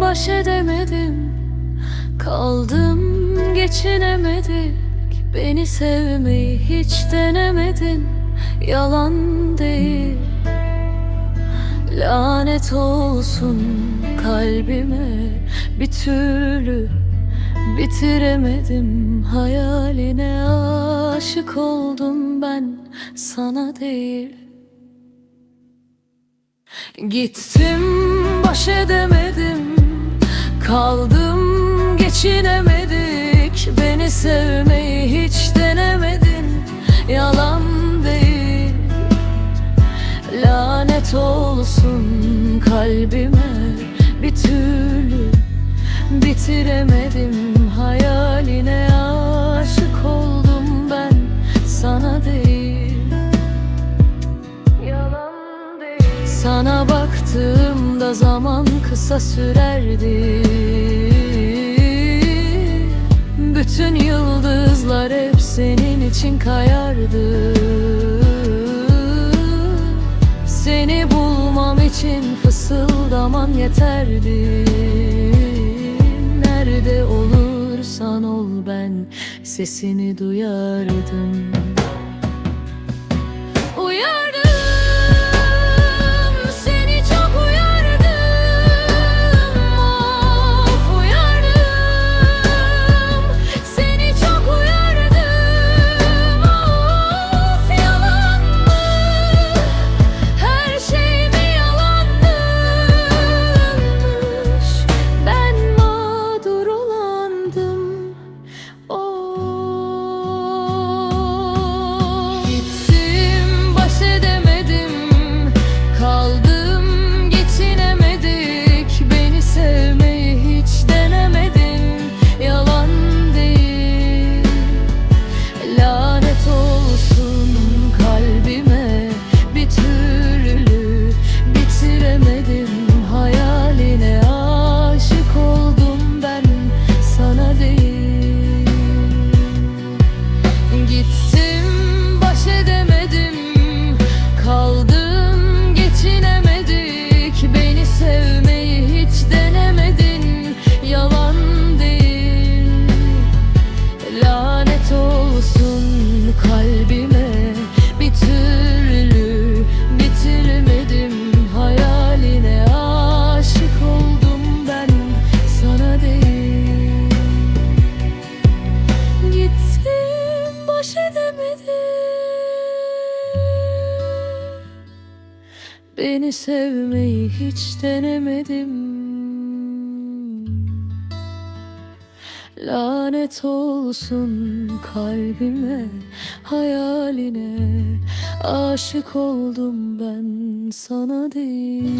baş edemedim. Kaldım geçinemedik. Beni sevmeyi hiç denemedin. Yalan değil. Lanet olsun kalbime. Bir türlü bitiremedim. Hayaline aşık oldum ben Sana değil Gittim baş edemedim. Kaldım geçinemedik. Beni sevmeyi hiç denemedin. Yalan değil. Lanet olsun kalbime kısa sürerdi. Bütün yıldızlar hep senin için kayardı. Seni bulmam için fısıldaman yeterdi. Nerede olursan ol ben sesini duyardım. Uyardım, bitiremedim Beni sevmeyi hiç denemedim. Lanet olsun kalbime Hayaline. Aşık oldum ben sana değil